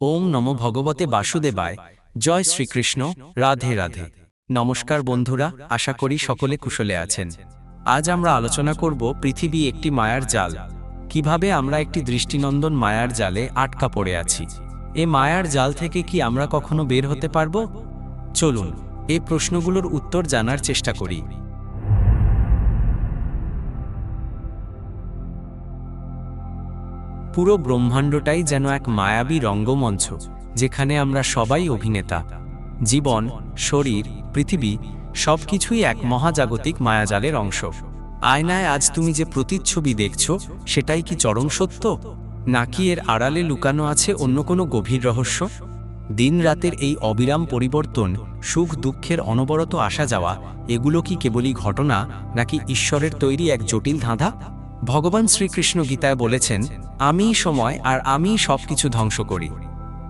ওম নম ভগবতে বাসুদেবায়। জয় শ্রীকৃষ্ণ। রাধে রাধে। নমস্কার বন্ধুরা, আশা করি সকলে কুশলে আছেন। আজ আমরা আলোচনা করব পৃথিবী একটি মায়ার জাল। কীভাবে আমরা একটি দৃষ্টিনন্দন মায়ার জালে আটকা পড়ে আছি? এ মায়ার জাল থেকে কি আমরা কখনো বের হতে পারব? চলুন এই প্রশ্নগুলোর উত্তর জানার চেষ্টা করি। পুরো ব্রহ্মাণ্ডটাই যেন এক মায়াবী রঙ্গমঞ্চ, যেখানে আমরা সবাই অভিনেতা। জীবন, শরীর, পৃথিবী, সবকিছুই এক মহাজাগতিক মায়াজালের অংশ। আয়নায় আজ তুমি যে প্রতিচ্ছবি দেখছ, সেটাই কি চরম সত্য? নাকি এর আড়ালে লুকানো আছে অন্য কোনো গভীর রহস্য? দিন রাতের এই অবিরাম পরিবর্তন, সুখ দুঃখের অনবরত আসা যাওয়া, এগুলো কি কেবলই ঘটনা, নাকি ঈশ্বরের তৈরি এক জটিল ধাঁধা? ভগবান শ্রীকৃষ্ণ গীতায় বলেছেন, আমিই সময় আর আমিই সবকিছু ধ্বংস করি।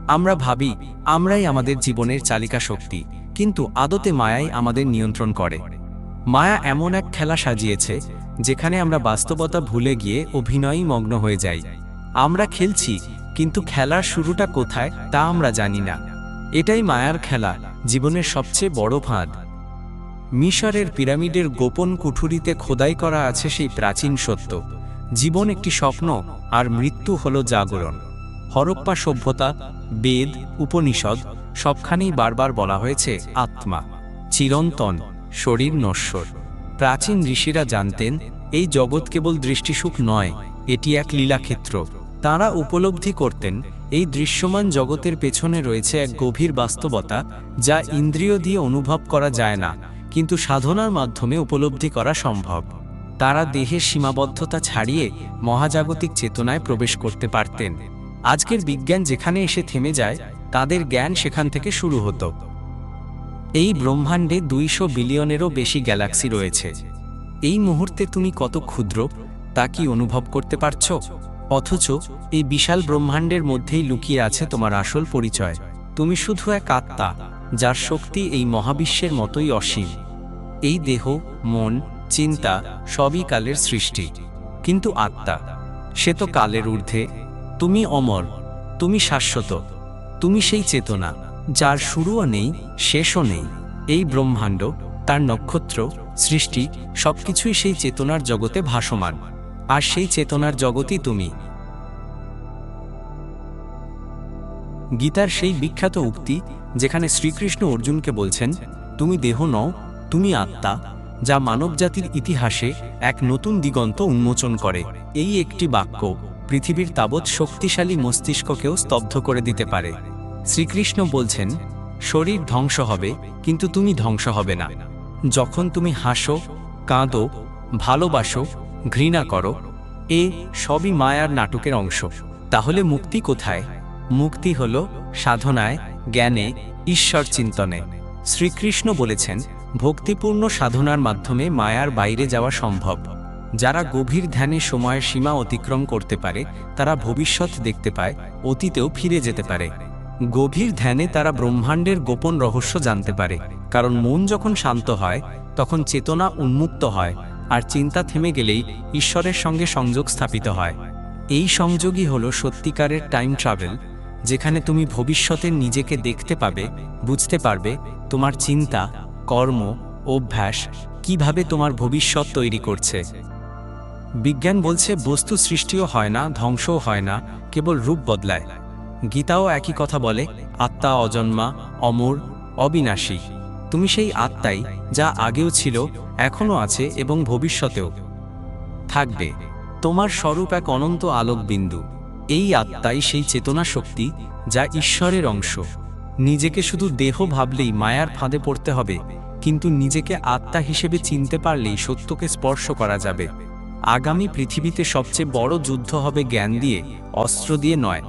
আমরা ভাবি, আমরাই আমাদের জীবনের চালিকা শক্তি, কিন্তু আদতে মায়াই আমাদের নিয়ন্ত্রণ করে। মায়া এমন এক খেলা সাজিয়েছে, যেখানে আমরা বাস্তবতা ভুলে গিয়ে অভিনয়ই মগ্ন হয়ে যাই। আমরা খেলছি, কিন্তু খেলার শুরুটা কোথায় তা আমরা জানি না। এটাই মায়ার খেলা, জীবনের সবচেয়ে বড় ফাঁদ। মিশরের পিরামিডের গোপন কুঠুরিতে খোদাই করা আছে সেই প্রাচীন সত্য। জীবন একটি স্বপ্ন, আর মৃত্যু হল জাগরণ। হরপ্পা সভ্যতা, বেদ, উপনিষদ, সবখানেই বারবার বলা হয়েছে আত্মা। চিরন্তন, শরীর নশ্বর। প্রাচীন ঋষিরা জানতেন, এই জগৎ কেবল দৃষ্টিসুখ নয়, এটি এক লীলাক্ষেত্র। তাঁরা উপলব্ধি করতেন, এই দৃশ্যমান জগতের পেছনে রয়েছে এক গভীর বাস্তবতা, যা ইন্দ্রিয় দিয়ে অনুভব করা যায় না। কিন্তু সাধনার মাধ্যমে উপলব্ধি করা সম্ভব। তারা দেহের সীমাবদ্ধতা ছাড়িয়ে মহাজাগতিক চেতনায় প্রবেশ করতে পারতেন। আজকের বিজ্ঞান যেখানে এসে থেমে যায়, তাদের জ্ঞান সেখান থেকে শুরু হতো। এই ব্রহ্মাণ্ডে দুইশো বিলিয়নেরও বেশি গ্যালাক্সি রয়েছে। এই মুহূর্তে তুমি কত ক্ষুদ্র, তা কি অনুভব করতে পারছ? অথচ এই বিশাল ব্রহ্মাণ্ডের মধ্যেই লুকিয়ে আছে তোমার আসল পরিচয়। তুমি শুধু এক আত্মা, যার শক্তি এই মহাবিশ্বের মতোই অসীম। এই দেহ, মন, চিন্তা সবই কালের সৃষ্টি। কিন্তু আত্মা, সে তো কালের ঊর্ধ্বে। তুমি অমর, তুমি শাশ্বত, তুমি সেই চেতনা, যার শুরুও নেই, শেষও নেই। এই ব্রহ্মাণ্ড, তার নক্ষত্র, সৃষ্টি, সবকিছুই সেই চেতনার জগতে ভাসমান। আর সেই চেতনার জগতই তুমি। গীতার সেই বিখ্যাত উক্তি, যেখানে শ্রীকৃষ্ণ অর্জুনকে বলছেন, তুমি দেহ নও তুমি আত্মা, যা মানবজাতির ইতিহাসে এক নতুন দিগন্ত উন্মোচন করে। এই একটি বাক্য পৃথিবীর তাবৎ শক্তিশালী মস্তিষ্ককেও স্তব্ধ করে দিতে পারে। শ্রীকৃষ্ণ বলছেন, শরীর ধ্বংস হবে, কিন্তু তুমি ধ্বংস হবে না। যখন তুমি হাসো, কাঁদো, ভালোবাসো, ঘৃণা করো, এ সবই মায়ার নাটকের অংশ। তাহলে মুক্তি কোথায়? মুক্তি হল সাধনায়, জ্ঞানে ঈশ্বর চিন্তনে শ্রীকৃষ্ণ বলেছেন ভক্তিপূর্ণ সাধনার মাধ্যমে মায়ার বাইরে যাওয়া সম্ভব। যারা গভীর ধ্যানে সময়ের সীমা অতিক্রম করতে পারে, তারা ভবিষ্যৎ দেখতে পায়, অতীতেও ফিরে যেতে পারে। গভীর ধ্যানে তারা ব্রহ্মাণ্ডের গোপন রহস্য জানতে পারে, কারণ মন যখন শান্ত হয়, তখন চেতনা উন্মুক্ত হয়, আর চিন্তা থেমে গেলেই ঈশ্বরের সঙ্গে সংযোগ স্থাপিত হয়। এই সংযোগই হলো সত্যিকারের টাইম ট্রাভেল, যেখানে তুমি ভবিষ্যতের নিজেকে দেখতে পাবে, বুঝতে পারবে, তোমার চিন্তা কর্ম, অভ্যাস কীভাবে তোমার ভবিষ্যৎ তৈরি করছে? বিজ্ঞান বলছে বস্তু সৃষ্টিও হয় না, ধ্বংসও হয় না, কেবল রূপ বদলায়। গীতাও একই কথা বলে, আত্মা অজন্মা, অমর, অবিনাশী। তুমি সেই আত্মাই যা আগেও ছিল, এখনও আছে এবং ভবিষ্যতেও। থাকবে। তোমার স্বরূপ এক অনন্ত আলোক বিন্দু এই আত্মাই সেই চেতনা শক্তি যা ঈশ্বরের অংশ। নিজেকে শুধু দেহ ভাবলেই মায়ার ফাঁদে পড়তে হবে। কিন্তু নিজেকে আত্মা হিসেবে চিনতে পারলেই সত্যকে স্পর্শ করা যাবে। আগামী পৃথিবীতে সবচেয়ে বড় যুদ্ধ হবে জ্ঞান দিয়ে, অস্ত্র দিয়ে নয়।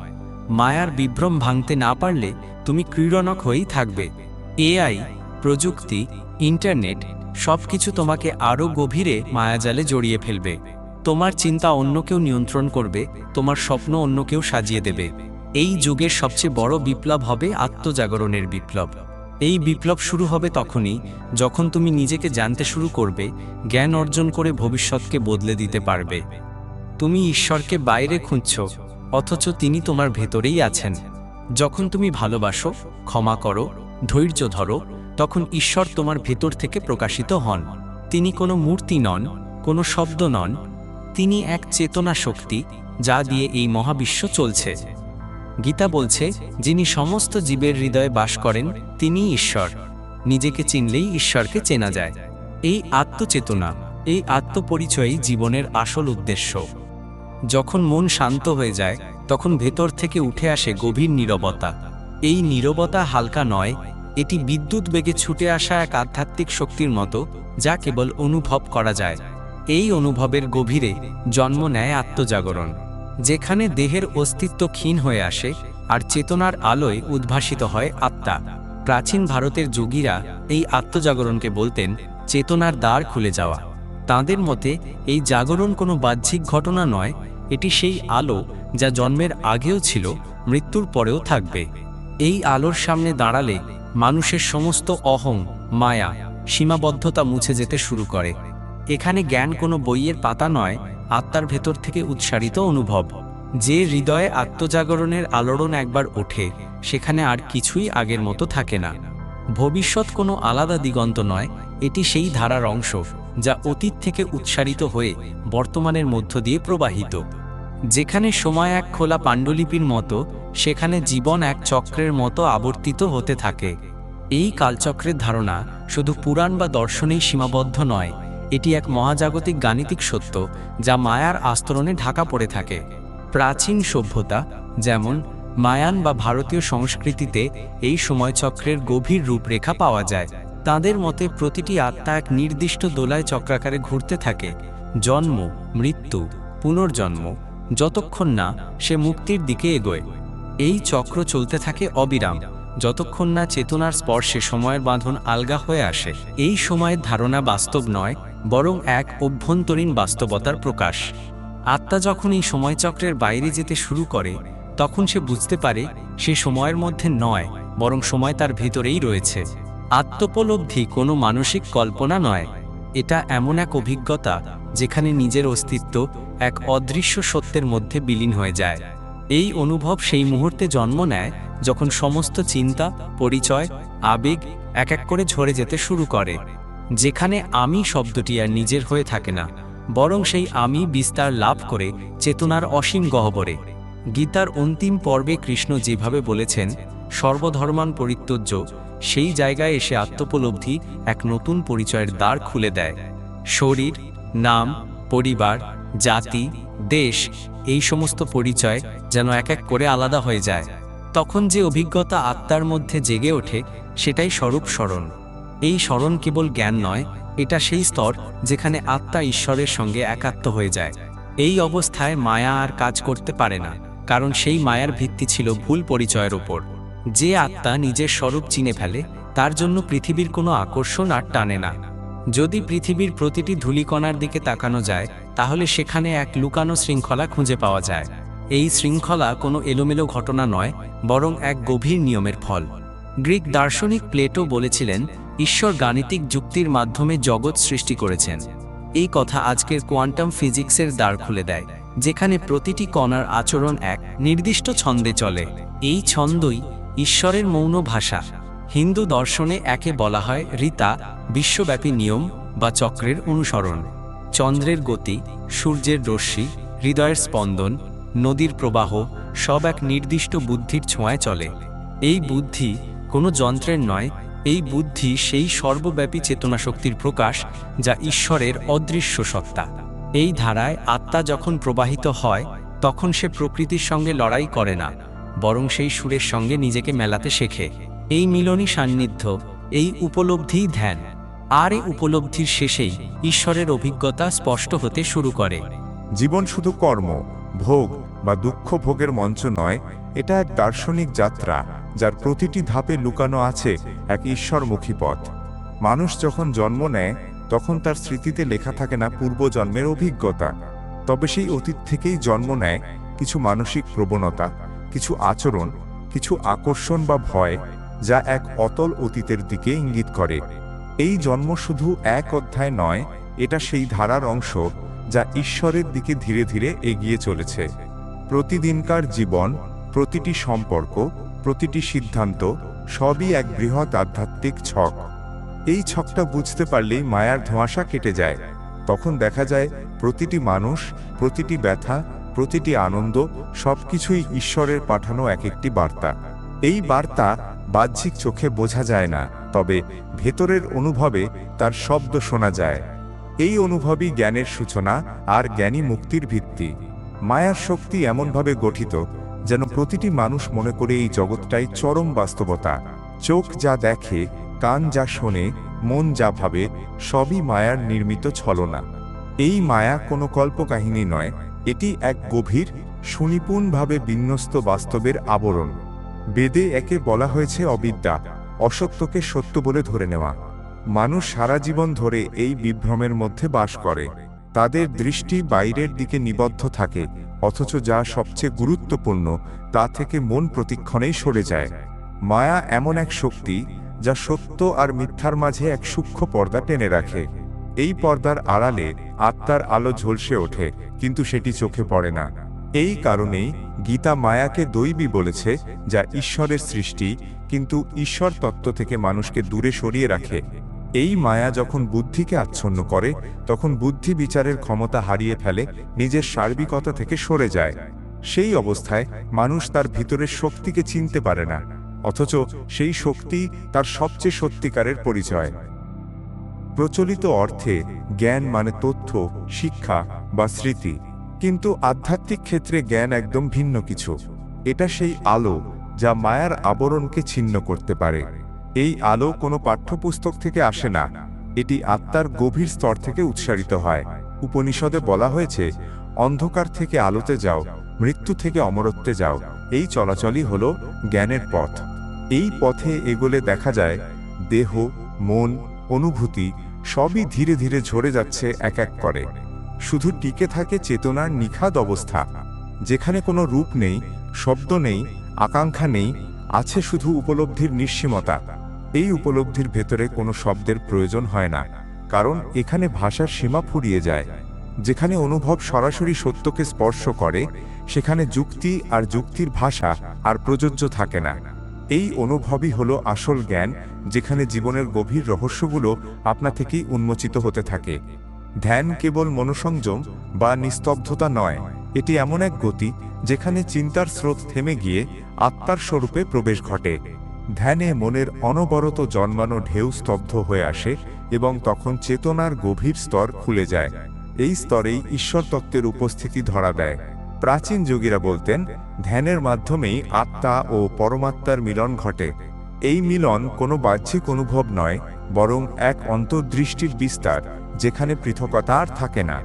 মায়ার বিভ্রম ভাঙতে না পারলে তুমি ক্রীড়নক হয়েই থাকবে। এআই, প্রযুক্তি, ইন্টারনেট, সবকিছু তোমাকে আরও গভীরে মায়াজালে জড়িয়ে ফেলবে। তোমার চিন্তা অন্য কেউ নিয়ন্ত্রণ করবে, তোমার স্বপ্ন অন্য কেউ সাজিয়ে দেবে। এই যুগের সবচেয়ে বড় বিপ্লব হবে আত্মজাগরণের বিপ্লব। এই বিপ্লব শুরু হবে তখনই, যখন তুমি নিজেকে জানতে শুরু করবে, জ্ঞান অর্জন করে ভবিষ্যৎকে বদলে দিতে পারবে। তুমি ঈশ্বরকে বাইরে খুঁজছ, অথচ তিনি তোমার ভেতরেই আছেন। যখন তুমি ভালোবাসো, ক্ষমা করো, ধৈর্য ধরো, তখন ঈশ্বর তোমার ভেতর থেকে প্রকাশিত হন। তিনি কোনো মূর্তি নন, কোনো শব্দ নন। তিনি এক চেতনা শক্তি, যা দিয়ে এই মহাবিশ্ব চলছে। গীতা বলছে, যিনি সমস্ত জীবের হৃদয়ে বাস করেন, তিনিই ঈশ্বর। নিজেকে চিনলেই ঈশ্বরকে চেনা যায়। এই আত্মচেতনা, এই আত্মপরিচয়ই জীবনের আসল উদ্দেশ্য। যখন মন শান্ত হয়ে যায়, তখন ভেতর থেকে উঠে আসে গভীর নীরবতা। এই নীরবতা হালকা নয়, এটি বিদ্যুৎ বেগে ছুটে আসা এক আধ্যাত্মিক শক্তির মতো, যা কেবল অনুভব করা যায়। এই অনুভবের গভীরে জন্ম নেয় আত্মজাগরণ। যেখানে দেহের অস্তিত্ব ক্ষীণ হয়ে আসে আর চেতনার আলোয় উদ্ভাসিত হয় আত্মা। প্রাচীন ভারতের যোগীরা এই আত্মজাগরণকে বলতেন, চেতনার দ্বার খুলে যাওয়া। তাঁদের মতে, এই জাগরণ কোনো বাহ্যিক ঘটনা নয়, এটি সেই আলো যা জন্মের আগেও ছিল, মৃত্যুর পরেও থাকবে। এই আলোর সামনে দাঁড়ালে মানুষের সমস্ত অহং, মায়া, সীমাবদ্ধতা মুছে যেতে শুরু করে। এখানে জ্ঞান কোনো বইয়ের পাতা নয় আত্মার ভেতর থেকে উৎসারিত অনুভব। যে হৃদয়ে আত্মজাগরণের আলোড়ন একবার ওঠে, সেখানে আর কিছুই আগের মতো থাকে না। ভবিষ্যৎ কোনো আলাদা দিগন্ত নয়, এটি সেই ধারার অংশ, যা অতীত থেকে উৎসারিত হয়ে বর্তমানের মধ্য দিয়ে প্রবাহিত। যেখানে সময় এক খোলা পাণ্ডুলিপির মতো, সেখানে জীবন এক চক্রের মতো আবর্তিত হতে থাকে। এই কালচক্রের ধারণা শুধু পুরাণ বা দর্শনেই সীমাবদ্ধ নয় এটি এক মহাজাগতিক গাণিতিক সত্য যা মায়ার আস্তরণে ঢাকা পড়ে থাকে। প্রাচীন সভ্যতা, যেমন মায়ান বা ভারতীয় সংস্কৃতিতে এই সময়চক্রের গভীর রূপরেখা পাওয়া যায়, তাদের মতে প্রতিটি আত্মা এক নির্দিষ্ট দোলায় চক্রাকারে ঘুরতে থাকে, জন্ম, মৃত্যু, পুনর্জন্ম, যতক্ষণ না সে মুক্তির দিকে এগোয়। এই চক্র চলতে থাকে অবিরাম, যতক্ষণ না চেতনার স্পর্শে সময়ের বাঁধন আলগা হয়ে আসে। এই সময়ের ধারণা বাস্তব নয় বরং এক অভ্যন্তরীণ বাস্তবতার প্রকাশ। আত্মা যখন এই সময়চক্রের বাইরে যেতে শুরু করে, তখন সে বুঝতে পারে সে সময়ের মধ্যে নয়, বরং সময় তার ভেতরেই রয়েছে। আত্মোপলব্ধি কোনো মানসিক কল্পনা নয়। এটা এমন এক অভিজ্ঞতা যেখানে নিজের অস্তিত্ব এক অদৃশ্য সত্যের মধ্যে বিলীন হয়ে যায়। এই অনুভব সেই মুহূর্তে জন্ম নেয় যখন সমস্ত চিন্তা, পরিচয়, আবেগ এক এক করে ঝরে যেতে শুরু করে। যেখানে আমি শব্দটি আর নিজের হয়ে থাকে না, বরং সেই আমি বিস্তার লাভ করে চেতনার অসীম গহ্বরে। গীতার অন্তিম পর্বে কৃষ্ণ যেভাবে বলেছেন, সর্বধর্মান পরিত্যজ্য, সেই জায়গায় এসে আত্মোপলব্ধি এক নতুন পরিচয়ের দ্বার খুলে দেয়। শরীর, নাম, পরিবার, জাতি, দেশ, এই সমস্ত পরিচয় যেন এক এক করে আলাদা হয়ে যায়। তখন যে অভিজ্ঞতা আত্মার মধ্যে জেগে ওঠে, সেটাই স্বরূপ স্মরণ। এই স্মরণ কেবল জ্ঞান নয়, এটা সেই স্তর যেখানে আত্মা ঈশ্বরের সঙ্গে একাত্ম হয়ে যায়। এই অবস্থায় মায়া আর কাজ করতে পারে না, কারণ সেই মায়ার ভিত্তি ছিল ভুল পরিচয়ের ওপর যে আত্মা নিজের স্বরূপ চিনে ফেলে, তার জন্য পৃথিবীর কোনো আকর্ষণ আর টানে না। যদি পৃথিবীর প্রতিটি ধূলিকণার দিকে তাকানো যায়, তাহলে সেখানে এক লুকানো শৃঙ্খলা খুঁজে পাওয়া যায়। এই শৃঙ্খলা কোনো এলোমেলো ঘটনা নয়, বরং এক গভীর নিয়মের ফল। গ্রিক দার্শনিক প্লেটো বলেছিলেন ঈশ্বর গাণিতিক যুক্তির মাধ্যমে জগৎ সৃষ্টি করেছেন। এই কথা আজকের কোয়ান্টাম ফিজিক্সের দ্বার খুলে দেয়, যেখানে প্রতিটি কণার আচরণ এক, নির্দিষ্ট ছন্দে চলে। এই ছন্দই ঈশ্বরের মৌন ভাষা। হিন্দু দর্শনে একে বলা হয় রীতা, বিশ্বব্যাপী নিয়ম বা চক্রের অনুসরণ। চন্দ্রের গতি, সূর্যের রশ্মি, হৃদয়ের স্পন্দন, নদীর প্রবাহ সব এক নির্দিষ্ট বুদ্ধির ছোঁয়ায় চলে। এই বুদ্ধি কোনো যন্ত্রের নয় এই বুদ্ধি সেই সর্বব্যাপী চেতনা শক্তির প্রকাশ যা ঈশ্বরের অদৃশ্য সত্তা। এই ধারায় আত্মা যখন প্রবাহিত হয়, তখন সে প্রকৃতির সঙ্গে লড়াই করে না, বরং সেই সুরের সঙ্গে নিজেকে মেলাতে শেখে। এই মিলনই সান্নিধ্য, এই উপলব্ধিই ধ্যান। আর এই উপলব্ধির শেষেই ঈশ্বরের অভিজ্ঞতা স্পষ্ট হতে শুরু করে। জীবন শুধু কর্ম ভোগ বা দুঃখ ভোগের মঞ্চ নয়, এটা এক দার্শনিক যাত্রা, যার প্রতিটি ধাপে লুকানো আছে এক ঈশ্বরমুখী পথ। মানুষ যখন জন্ম নেয়, তখন তার স্মৃতিতে লেখা থাকে না পূর্বজন্মের অভিজ্ঞতা। তবে সেই অতীত থেকেই জন্ম নেয় কিছু মানসিক প্রবণতা, কিছু আচরণ, কিছু আকর্ষণ বা ভয়, যা এক অতল অতীতের দিকে ইঙ্গিত করে। এই জন্ম শুধু এক অধ্যায় নয়, এটা সেই ধারার অংশ যা ঈশ্বরের দিকে ধীরে ধীরে এগিয়ে চলেছে। প্রতিদিনকার জীবন, প্রতিটি সম্পর্ক, প্রতিটি সিদ্ধান্ত, সবই এক বৃহৎ আধ্যাত্মিক ছক। এই ছকটা বুঝতে পারলেই মায়ার ধোঁয়াশা কেটে যায়। তখন দেখা যায়, প্রতিটি মানুষ, প্রতিটি ব্যথা, প্রতিটি আনন্দ, সবকিছুই ঈশ্বরের পাঠানো এক একটি বার্তা। এই বার্তা বাহ্যিক চোখে বোঝা যায় না, তবে ভেতরের অনুভবে তার শব্দ শোনা যায়। এই অনুভবই জ্ঞানের সূচনা আর জ্ঞানী মুক্তির ভিত্তি। মায়ার শক্তি এমনভাবে গঠিত যেন প্রতিটি মানুষ মনে করে এই জগৎটাই চরম বাস্তবতা। চোখ যা দেখে, কান যা শোনে, মন যা ভাবে, সবই মায়ার নির্মিত ছলনা। এই মায়া কোনো কল্পকাহিনী নয়, এটি এক গভীর, সুনিপুণভাবে বিন্যস্ত বাস্তবের আবরণ। বেদে একে বলা হয়েছে অবিদ্যা, অসত্যকে সত্য বলে ধরে নেওয়া। মানুষ সারা জীবন ধরে এই বিভ্রমের মধ্যে বাস করে। তাদের দৃষ্টি বাইরের দিকে নিবদ্ধ থাকে, অথচ যা সবচেয়ে গুরুত্বপূর্ণ, তা থেকে মন প্রতিক্ষণেই সরে যায়। মায়া এমন এক শক্তি, যা সত্য আর মিথ্যার মাঝে এক সূক্ষ্ম পর্দা টেনে রাখে। এই পর্দার আড়ালে আত্মার আলো ঝলসে ওঠে, কিন্তু সেটি চোখে পড়ে না। এই কারণেই গীতা মায়াকে দৈবী বলেছে, যা ঈশ্বরের সৃষ্টি, কিন্তু ঈশ্বর তত্ত্ব থেকে মানুষকে দূরে সরিয়ে রাখে। এই মায়া যখন বুদ্ধিকে আচ্ছন্ন করে, তখন বুদ্ধি বিচারের ক্ষমতা হারিয়ে ফেলে, নিজের সার্বিকতা থেকে সরে যায়। সেই অবস্থায় মানুষ তার ভিতরের শক্তিকে চিনতে পারে না, অথচ সেই শক্তি তার সবচেয়ে সত্যিকারের পরিচয়। প্রচলিত অর্থে, জ্ঞান মানে তথ্য, শিক্ষা বা স্মৃতি। কিন্তু আধ্যাত্মিক ক্ষেত্রে জ্ঞান একদম ভিন্ন কিছু। এটা সেই আলো, যা মায়ার আবরণকে ছিন্ন করতে পারে। এই আলো কোনো পাঠ্যপুস্তক থেকে আসে না। এটি আত্মার গভীর স্তর থেকে উৎসারিত হয়। উপনিষদে বলা হয়েছে, অন্ধকার থেকে আলোতে যাও, মৃত্যু থেকে অমরত্বে যাও। এই চলাচলই হল জ্ঞানের পথ। এই পথে এগোলে দেখা যায়, দেহ, মন, অনুভূতি সবই ধীরে ধীরে ঝরে যাচ্ছে এক এক করে। শুধু টিকে থাকে চেতনার নিখাদ অবস্থা। যেখানে কোনো রূপ নেই, শব্দ নেই, আকাঙ্ক্ষা নেই, আছে শুধু উপলব্ধির নিঃসীমতা। এই উপলব্ধির ভেতরে কোনো শব্দের প্রয়োজন হয় না, কারণ এখানে ভাষার সীমা ফুরিয়ে যায়। যেখানে অনুভব সরাসরি সত্যকে স্পর্শ করে, সেখানে যুক্তি আর যুক্তির ভাষা আর প্রযোজ্য থাকে না। এই অনুভবই হলো আসল জ্ঞান, যেখানে জীবনের গভীর রহস্যগুলো আপনা থেকেই উন্মোচিত হতে থাকে। ধ্যান কেবল মনোসংযম বা নিস্তব্ধতা নয়, এটি এমন এক গতি, যেখানে চিন্তার স্রোত থেমে গিয়ে আত্মার স্বরূপে প্রবেশ ঘটে। ধ্যানে মনের অনবরত জন্মানো ঢেউ স্তব্ধ হয়ে আসে এবং তখন চেতনার গভীর স্তর খুলে যায়। এই স্তরেই ঈশ্বর তত্ত্বের উপস্থিতি ধরা দেয়। প্রাচীন যোগীরা বলতেন, ধ্যানের মাধ্যমেই আত্মা ও পরমাত্মার মিলন ঘটে। এই মিলন কোনো বাহ্যিক অনুভব নয়, বরং এক অন্তর্দৃষ্টির বিস্তার, যেখানে পৃথকতা আর থাকে না।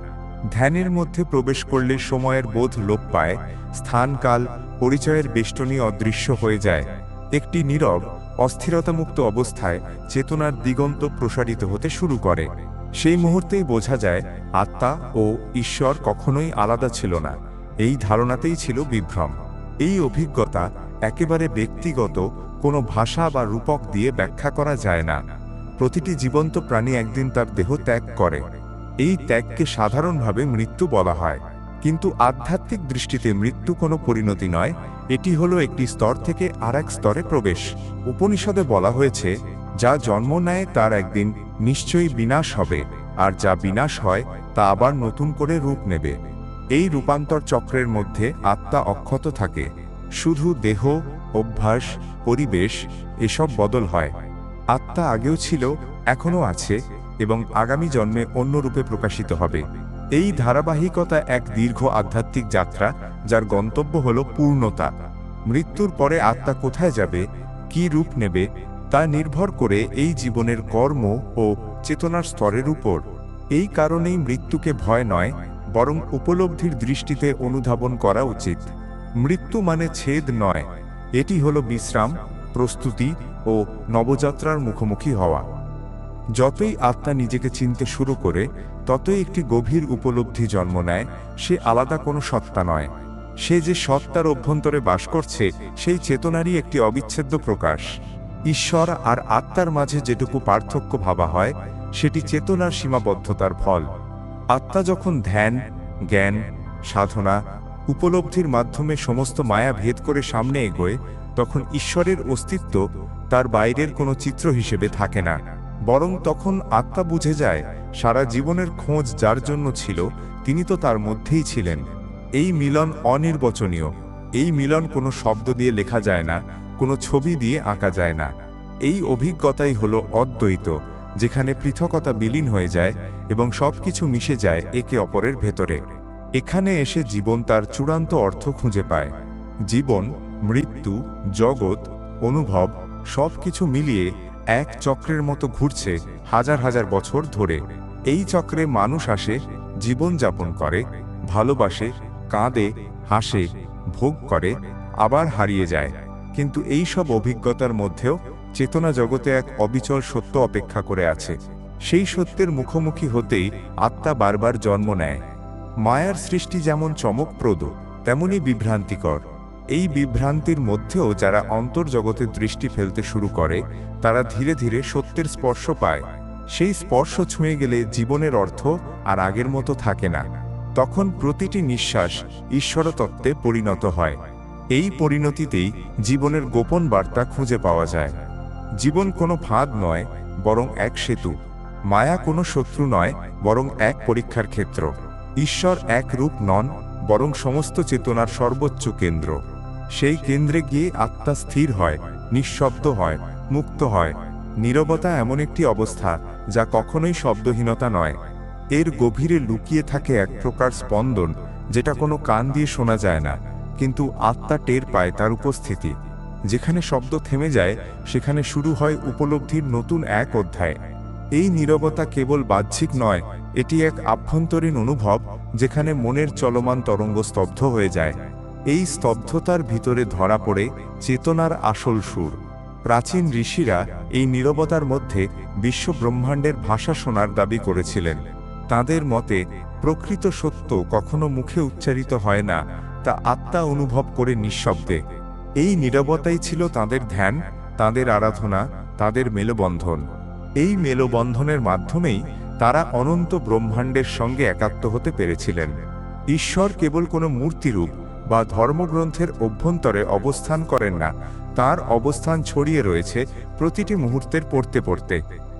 ধ্যানের মধ্যে প্রবেশ করলে সময়ের বোধ লোপ পায়, স্থানকাল, পরিচয়ের বেষ্টনী অদৃশ্য হয়ে যায়। একটি নীরব, অস্থিরতামুক্ত অবস্থায় চেতনার দিগন্ত প্রসারিত হতে শুরু করে। সেই মুহূর্তেই বোঝা যায়, আত্মা ও ঈশ্বর কখনোই আলাদা ছিল না। এই ধারণাতেই ছিল বিভ্রম। এই অভিজ্ঞতা একেবারে ব্যক্তিগত, কোনো ভাষা বা রূপক দিয়ে ব্যাখ্যা করা যায় না। প্রতিটি জীবন্ত প্রাণী একদিন তার দেহ ত্যাগ করে। এই ত্যাগকে সাধারণভাবে মৃত্যু বলা হয়। কিন্তু আধ্যাত্মিক দৃষ্টিতে মৃত্যু কোনো পরিণতি নয়, এটি হলো একটি স্তর থেকে আর এক স্তরে প্রবেশ। উপনিষদে বলা হয়েছে, যা জন্ম নেয় তার একদিন নিশ্চয়ই বিনাশ হবে, আর যা বিনাশ হয় তা আবার নতুন করে রূপ নেবে। এই রূপান্তর চক্রের মধ্যে আত্মা অক্ষত থাকে। শুধু দেহ, অভ্যাস, পরিবেশ এসব বদল হয়। আত্মা আগেও ছিল, এখনও আছে এবং আগামী জন্মে অন্য রূপে প্রকাশিত হবে। এই ধারাবাহিকতা এক দীর্ঘ আধ্যাত্মিক যাত্রা যার গন্তব্য হল পূর্ণতা। মৃত্যুর পরে আত্মা কোথায় যাবে, কি রূপ নেবে, তা নির্ভর করে এই জীবনের কর্ম ও চেতনার স্তরের উপর। এই কারণেই মৃত্যুকে ভয় নয়, বরং উপলব্ধির দৃষ্টিতে অনুধাবন করা উচিত। মৃত্যু মানে ছেদ নয়, এটি হল বিশ্রাম, প্রস্তুতি ও নবযাত্রার মুখোমুখি হওয়া। যতই আত্মা নিজেকে চিনতে শুরু করে ততই একটি গভীর উপলব্ধি জন্ম নেয়, সে আলাদা কোনো সত্তা নয়। সে যে সত্তার অভ্যন্তরে বাস করছে, সেই চেতনারই একটি অবিচ্ছেদ্য প্রকাশ। ঈশ্বর আর আত্মার মাঝে যেটুকু পার্থক্য ভাবা হয়, সেটি চেতনার সীমাবদ্ধতার ফল। আত্মা যখন ধ্যান, জ্ঞান, সাধনা, উপলব্ধির মাধ্যমে সমস্ত মায়া ভেদ করে সামনে এগোয়, তখন ঈশ্বরের অস্তিত্ব তার বাইরের কোনো চিত্র হিসেবে থাকে না। বরং তখন আত্মা বুঝে যায়, সারা জীবনের খোঁজ যার জন্য ছিল, তিনি তো তার মধ্যেই ছিলেন। এই মিলন অনির্বচনীয়। এই মিলন কোনো শব্দ দিয়ে লেখা যায় না, কোনো ছবি দিয়ে আঁকা যায় না। এই অভিজ্ঞতাই হলো অদ্বৈত, যেখানে পৃথকতা বিলীন হয়ে যায় এবং সবকিছু মিশে যায় একে অপরের ভেতরে। এখানে এসে জীবন তার চূড়ান্ত অর্থ খুঁজে পায়। জীবন, মৃত্যু, জগৎ, অনুভব, সবকিছু মিলিয়ে এক চক্রের মতো ঘুরছে হাজার হাজার বছর ধরে। এই চক্রে মানুষ আসে, জীবনযাপন করে, ভালোবাসে, কাঁদে, হাসে, ভোগ করে, আবার হারিয়ে যায়। কিন্তু এই সব অভিজ্ঞতার মধ্যেও চেতনা জগতে এক অবিচল সত্য অপেক্ষা করে আছে। সেই সত্যের মুখোমুখি হতেই আত্মা বারবার জন্ম নেয়। মায়ার সৃষ্টি যেমন চমকপ্রদ, তেমনি বিভ্রান্তিকর। এই বিভ্রান্তির মধ্যেও যারা অন্তর্জগতে দৃষ্টি ফেলতে শুরু করে, তারা ধীরে ধীরে সত্যের স্পর্শ পায়। সেই স্পর্শ ছুঁয়ে গেলে জীবনের অর্থ আর আগের মতো থাকে না। তখন প্রতিটি নিঃশ্বাস ঈশ্বরতত্ত্বে পরিণত হয়। এই পরিণতিতেই জীবনের গোপন বার্তা খুঁজে পাওয়া যায়। জীবন কোনো ফাঁদ নয়, বরং এক সেতু। মায়া কোনো শত্রু নয়, বরং এক পরীক্ষার ক্ষেত্র। ঈশ্বর এক রূপ নন, বরং সমস্ত চেতনার সর্বোচ্চ কেন্দ্র। সেই কেন্দ্রে গিয়ে আত্মা স্থির হয়, নিঃশব্দ হয়, মুক্ত হয়। নীরবতা এমন একটি অবস্থা যা কখনোই শব্দহীনতা নয়। এর গভীরে লুকিয়ে থাকে এক প্রকার স্পন্দন যেটা কোনো কান দিয়ে শোনা যায় না, কিন্তু আত্মা টের পায় তার উপস্থিতি। যেখানে শব্দ থেমে যায়, সেখানে শুরু হয় উপলব্ধির নতুন এক অধ্যায়। এই নীরবতা কেবল বাহ্যিক নয়, এটি এক আভ্যন্তরীণ অনুভব যেখানে মনের চলমান তরঙ্গ স্তব্ধ হয়ে যায়। এই স্তব্ধতার ভিতরে ধরা পড়ে চেতনার আসল সুর। প্রাচীন ঋষিরা এই নীরবতার মধ্যে বিশ্ব ব্রহ্মাণ্ডের ভাষা শোনার দাবি করেছিলেন। তাদের মতে, প্রকৃত সত্য কখনো মুখে উচ্চারিত হয় না, তা আত্মা অনুভব করে নিঃশব্দে। এই নীরবতাই ছিল তাদের ধ্যান, তাদের আরাধনা, তাদের মেলবন্ধন। এই মেলবন্ধনের মাধ্যমেই তারা অনন্ত ব্রহ্মাণ্ডের সঙ্গে একাত্ম হতে পেরেছিলেন। ঈশ্বর কেবল কোনো মূর্তিরূপ বা ধর্মগ্রন্থের অভ্যন্তরে অবস্থান করেন না, তার অবস্থান ছড়িয়ে রয়েছে প্রতিটি মুহূর্তের পড়তে পড়তে।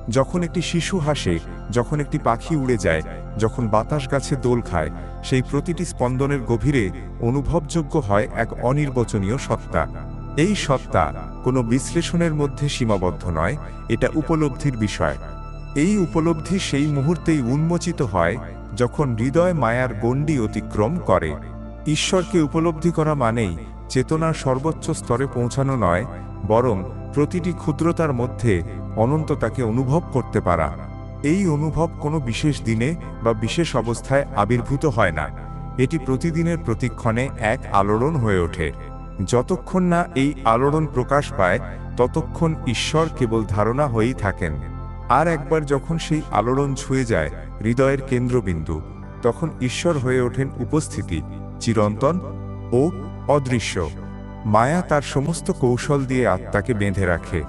যখন একটি শিশু হাসে, যখন একটি পাখি উড়ে যায়, যখন বাতাস গাছে দোল খায়, সেই প্রতিটি স্পন্দনের গভীরে অনুভবযোগ্য হয় এক অনির্বচনীয় সত্তা। এই সত্তা কোনো বিশ্লেষণের মধ্যে সীমাবদ্ধ নয়, এটা উপলব্ধির বিষয়। এই উপলব্ধি সেই মুহূর্তেই উন্মোচিত হয় যখন হৃদয় মায়ার গণ্ডি অতিক্রম করে। ঈশ্বরকে উপলব্ধি করা মানেই চেতনার সর্বোচ্চ স্তরে পৌঁছানো নয়, বরং প্রতিটি ক্ষুদ্রতার মধ্যে অনন্ততাকে অনুভব করতে পারা। এই অনুভব কোনো বিশেষ দিনে বা বিশেষ অবস্থায় আবির্ভূত হয় না। এটি প্রতিদিনের প্রতিক্ষণে এক আলোড়ন হয়ে ওঠে। যতক্ষণ না এই আলোড়ন প্রকাশ পায়, ততক্ষণ ঈশ্বর কেবল ধারণা হয়েই থাকেন। আর একবার যখন সেই আলোড়ন ছুঁয়ে যায়, হৃদয়ের কেন্দ্রবিন্দু, তখন ঈশ্বর হয়ে ওঠেন উপস্থিতি। চিরন্তন ও অদৃশ্য। মায়া তার সমস্ত কৌশল দিয়ে আত্মাকে বেঁধে রাখে।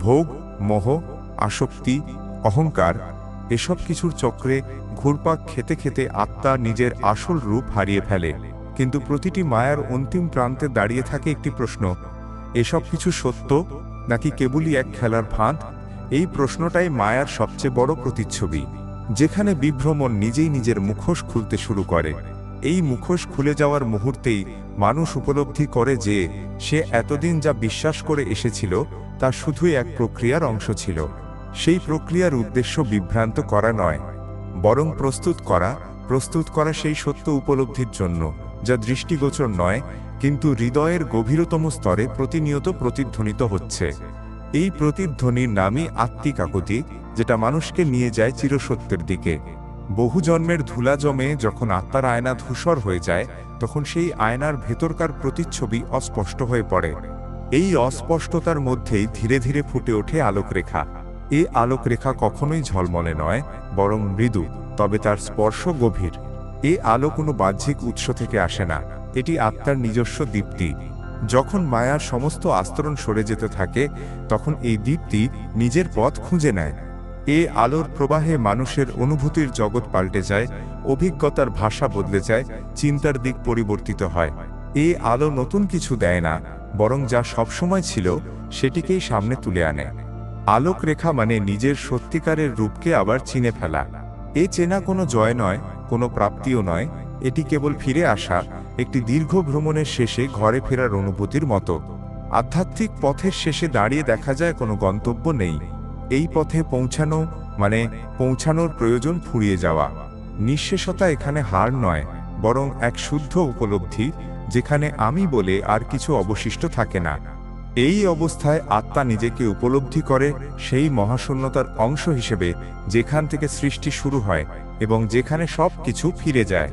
ভোগ, মোহ, আসক্তি, অহংকার, এসব কিছুর চক্রে ঘুরপাক খেতে খেতে আত্মা নিজের আসল রূপ হারিয়ে ফেলে। কিন্তু প্রতিটি মায়ার অন্তিম প্রান্তে দাঁড়িয়ে থাকে একটি প্রশ্ন, এসব কিছু সত্য নাকি কেবলই এক খেলার ফাঁদ? এই প্রশ্নটাই মায়ার সবচেয়ে বড় প্রতিচ্ছবি, যেখানে বিভ্রমণ নিজেই নিজের মুখোশ খুলতে শুরু করে। এই মুখোশ খুলে যাওয়ার মুহূর্তেই মানুষ উপলব্ধি করে যে সে এতদিন যা বিশ্বাস করে এসেছিল তা শুধুই এক প্রক্রিয়ার অংশ ছিল। সেই প্রক্রিয়ার উদ্দেশ্য বিভ্রান্ত করা নয়, বরং প্রস্তুত করা প্রস্তুত করা সেই সত্য উপলব্ধির জন্য, যা দৃষ্টিগোচর নয়, কিন্তু হৃদয়ের গভীরতম স্তরে প্রতিনিয়ত প্রতিধ্বনিত হচ্ছে। এই প্রতিধ্বনির নামই আত্মিকাকতি যেটা মানুষকে নিয়ে যায় চিরসত্যের দিকে। বহু জন্মের ধুলা জমে যখন আত্মার আয়না ধূসর হয়ে যায়, তখন সেই আয়নার ভেতরকার প্রতিচ্ছবি অস্পষ্ট হয়ে পড়ে। এই অস্পষ্টতার মধ্যেই ধীরে ধীরে ফুটে ওঠে আলোকরেখা। এ আলোকরেখা কখনোই ঝলমলে নয়, বরং মৃদু, তবে তার স্পর্শ গভীর। এ আলো কোনো বাহ্যিক উৎস থেকে আসে না, এটি আত্মার নিজস্ব দীপ্তি। যখন মায়ার সমস্ত আস্তরণ সরে যেতে থাকে, তখন এই দীপ্তি নিজের পথ খুঁজে নেয়। এ আলোর প্রবাহে মানুষের অনুভূতির জগৎ পাল্টে যায়, অভিজ্ঞতার ভাষা বদলে যায়, চিন্তার দিক পরিবর্তিত হয়। এ আলো নতুন কিছু দেয় না, বরং যা সবসময় ছিল সেটিকেই সামনে তুলে আনে। আলোক রেখা মানে নিজের সত্যিকারের রূপকে আবার চিনে ফেলা। এ চেনা কোনো জয় নয়, কোনো প্রাপ্তিও নয়, এটি কেবল ফিরে আসা, একটি দীর্ঘ ভ্রমণের শেষে ঘরে ফেরার অনুভূতির মতো। আধ্যাত্মিক পথের শেষে দাঁড়িয়ে দেখা যায় কোনো গন্তব্য নেই। এই পথে পৌঁছানো মানে পৌঁছানোর প্রয়োজন ফুরিয়ে যাওয়া। নিঃশেষতা এখানে হার নয়, বরং এক শুদ্ধ উপলব্ধি, যেখানে আমি বলে আর কিছু অবশিষ্ট থাকে না। এই অবস্থায় আত্মা নিজেকে উপলব্ধি করে সেই মহাশূন্যতার অংশ হিসেবে যেখান থেকে সৃষ্টি শুরু হয় এবং যেখানে সব কিছু ফিরে যায়।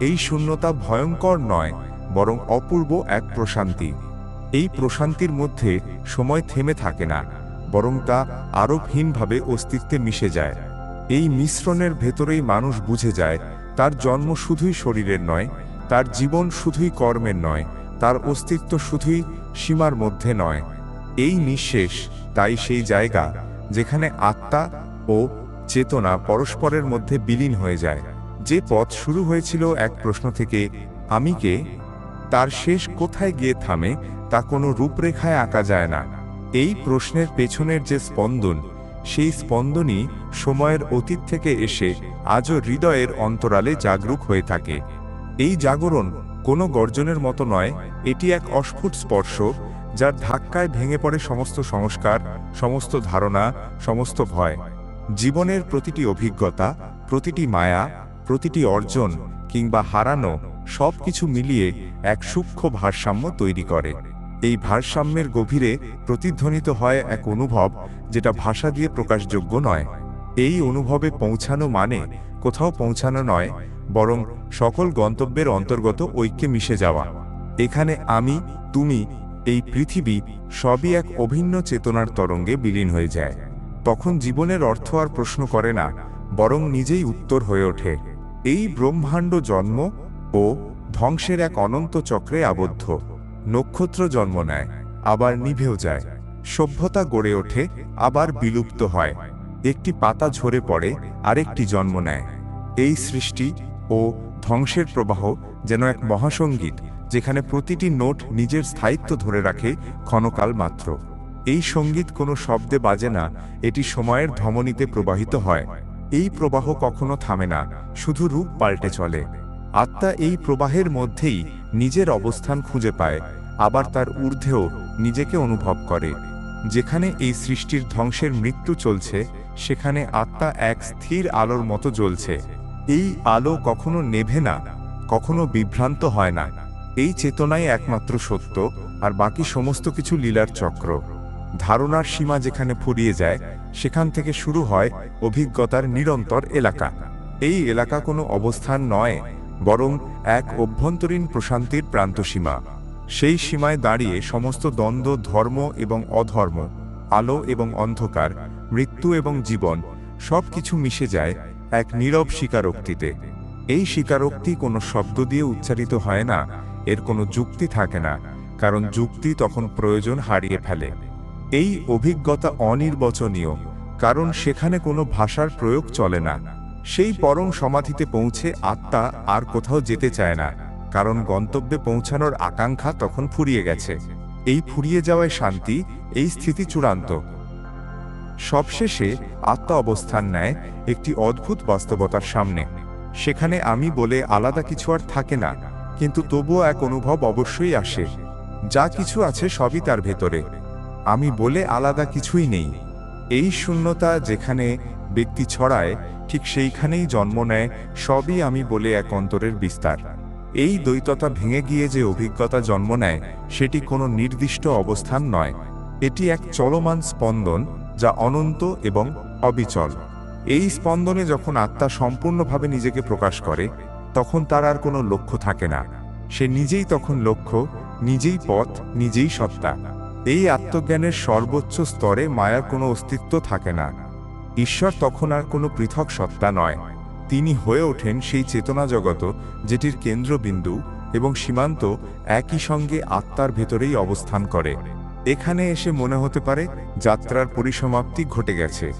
এই শূন্যতা ভয়ঙ্কর নয়, বরং অপূর্ব এক প্রশান্তি। এই প্রশান্তির মধ্যে সময় থেমে থাকে না। বরং তা আরোপহীনভাবে অস্তিত্বে মিশে যায়। এই মিশ্রণের ভেতরেই মানুষ বুঝে যায়, তার জন্ম শুধুই শরীরের নয়, তার জীবন শুধুই কর্মের নয়, তার অস্তিত্ব শুধুই সীমার মধ্যে নয়। এই নিঃশেষ, তাই সেই জায়গা, যেখানে আত্মা ও চেতনা পরস্পরের মধ্যে বিলীন হয়ে যায়। যে পথ শুরু হয়েছিল এক প্রশ্ন থেকে, আমি কে? তার শেষ কোথায় গিয়ে থামে, তা কোনো রূপরেখায় আঁকা যায় না। এই প্রশ্নের পেছনের যে স্পন্দন, সেই স্পন্দনই সময়ের অতীত থেকে এসে আজও হৃদয়ের অন্তরালে জাগরুক হয়ে থাকে। এই জাগরণ কোনো গর্জনের মতো নয়, এটি এক অস্ফুট স্পর্শ, যার ধাক্কায় ভেঙে পড়ে সমস্ত সংস্কার, সমস্ত ধারণা, সমস্ত ভয়। জীবনের প্রতিটি অভিজ্ঞতা, প্রতিটি মায়া, প্রতিটি অর্জন কিংবা হারানো সব কিছু মিলিয়ে এক সূক্ষ্ম ভারসাম্য তৈরি করে। এই ভারসাম্যের গভীরে প্রতিধ্বনিত হয় এক অনুভব যেটা ভাষা দিয়ে প্রকাশযোগ্য নয়। এই অনুভবে পৌঁছানো মানে কোথাও পৌঁছানো নয়, বরং সকল গন্তব্যের অন্তর্গত ঐক্যে মিশে যাওয়া। এখানে আমি, তুমি, এই পৃথিবী সবই এক অভিন্ন চেতনার তরঙ্গে বিলীন হয়ে যায়। তখন জীবনের অর্থ আর প্রশ্ন করে না, বরং নিজেই উত্তর হয়ে ওঠে। এই ব্রহ্মাণ্ড জন্ম ও ধ্বংসের এক অনন্ত চক্রে আবদ্ধ। নক্ষত্র জন্ম নেয়, আবার নিভেও যায়। সভ্যতা গড়ে ওঠে, আবার বিলুপ্ত হয়। একটি পাতা ঝরে পড়ে, আরেকটি জন্ম নেয়। এই সৃষ্টি ও ধ্বংসের প্রবাহ যেন এক মহাসঙ্গীত যেখানে প্রতিটি নোট নিজের স্থায়িত্ব ধরে রাখে ক্ষণকাল মাত্র। এই সংগীত কোনো শব্দে বাজে না, এটি সময়ের ধমনীতে প্রবাহিত হয়। এই প্রবাহ কখনো থামে না, শুধু রূপ পাল্টে চলে। আত্মা এই প্রবাহের মধ্যেই নিজের অবস্থান খুঁজে পায়, আবার তার ঊর্ধ্বেও নিজেকে অনুভব করে। যেখানে এই সৃষ্টির ধ্বংসের মৃত্যু চলছে, সেখানে আত্মা এক স্থির আলোর মতো জ্বলছে। এই আলো কখনো নেভে না, কখনো বিভ্রান্ত হয় না। এই চেতনাই একমাত্র সত্য, আর বাকি সমস্ত কিছু লীলার চক্র। ধারণার সীমা যেখানে ফুরিয়ে যায়, সেখান থেকে শুরু হয় অভিজ্ঞতার নিরন্তর এলাকা। এই এলাকা কোনো অবস্থান নয় বরং এক অভ্যন্তরীণ প্রশান্তির প্রান্তসীমা। সেই সীমায় দাঁড়িয়ে সমস্ত দ্বন্দ্ব, ধর্ম এবং অধর্ম, আলো এবং অন্ধকার, মৃত্যু এবং জীবন সব কিছু মিশে যায় এক নীরব স্বীকারোক্তিতে। এই স্বীকারোক্তি কোনো শব্দ দিয়ে উচ্চারিত হয় না, এর কোনো যুক্তি থাকে না, কারণ যুক্তি তখন প্রয়োজন হারিয়ে ফেলে। এই অভিজ্ঞতা অনির্বচনীয়, কারণ সেখানে কোনো ভাষার প্রয়োগ চলে না। সেই পরম সমাধিতে পৌঁছে আত্মা আর কোথাও যেতে চায় না, কারণ গন্তব্যে পৌঁছানোর আকাঙ্ক্ষা তখন ফুরিয়ে গেছে। এই ফুরিয়ে যাওয়ায় শান্তি, এই স্থিতি চূড়ান্ত। সবশেষে আত্মা অবস্থান নেয় একটি অদ্ভুত বাস্তবতার সামনে। সেখানে আমি বলে আলাদা কিছু আর থাকে না, কিন্তু তবুও এক অনুভব অবশ্যই আসে। যা কিছু আছে সবই তার ভেতরে। আমি বলে আলাদা কিছুই নেই। এই শূন্যতা যেখানে ব্যক্তি ছড়ায়, ঠিক সেইখানেই জন্ম নেয়, সবই আমি বলে এক অন্তরের বিস্তার। এই দ্বৈততা ভেঙে গিয়ে যে অভিজ্ঞতা জন্ম নেয়, সেটি কোনো নির্দিষ্ট অবস্থান নয়। এটি এক চলমান স্পন্দন, যা অনন্ত এবং অবিচল। এই স্পন্দনে যখন আত্মা সম্পূর্ণভাবে নিজেকে প্রকাশ করে, তখন তার আর কোনো লক্ষ্য থাকে না। সে নিজেই তখন লক্ষ্য, নিজেই পথ, নিজেই সত্তা। এই আত্মজ্ঞানের সর্বোচ্চ স্তরে মায়ার কোনো অস্তিত্ব থাকে না। ঈশ্বর তখন আর কোনো পৃথক সত্তা নয়। তিনি হয়ে ওঠেন সেই চেতনা জগত যেটির কেন্দ্রবিন্দু এবং সীমান্ত একই সঙ্গে আত্মার ভেতরেই অবস্থান করে। এখানে এসে মনে হতে পারে যাত্রার পরিসমাপ্তি ঘটে গেছে।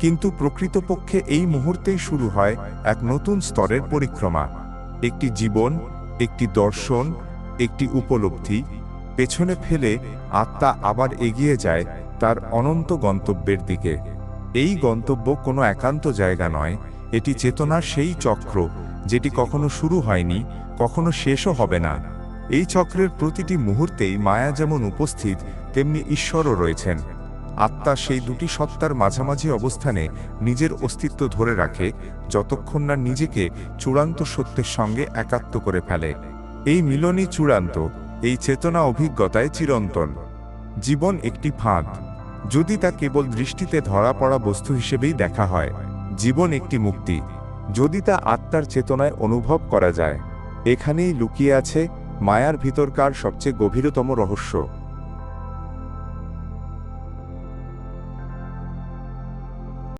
কিন্তু প্রকৃতপক্ষে এই মুহূর্তেই শুরু হয় এক নতুন স্তরের পরিক্রমা। একটি জীবন, একটি দর্শন, একটি উপলব্ধি। পেছনে ফেলে আত্মা আবার এগিয়ে যায় তার অনন্ত গন্তব্যের দিকে। এই গন্তব্য কোনো একান্ত জায়গা নয়, এটি চেতনার সেই চক্র, যেটি কখনো শুরু হয়নি, কখনো শেষও হবে না। এই চক্রের প্রতিটি মুহূর্তেই মায়া যেমন উপস্থিত, তেমনি ঈশ্বরও রয়েছেন। আত্মা সেই দুটি সত্তার মাঝামাঝি অবস্থানে নিজের অস্তিত্ব ধরে রাখে, যতক্ষণ না নিজেকে চূড়ান্ত সত্যের সঙ্গে একাত্ম করে ফেলে। এই মিলনই চূড়ান্ত, এই চেতনা অভিজ্ঞতায় চিরন্তন। জীবন একটি ফাঁদ। যদি তা কেবল দৃষ্টিতে ধরা পড়া বস্তু হিসেবেই দেখা হয়। জীবন একটি মুক্তি। যদি তা আত্মার চেতনায় অনুভব করা যায়। এখানেই লুকিয়ে আছে মায়ার ভিতরকার সবচেয়ে গভীরতম রহস্য।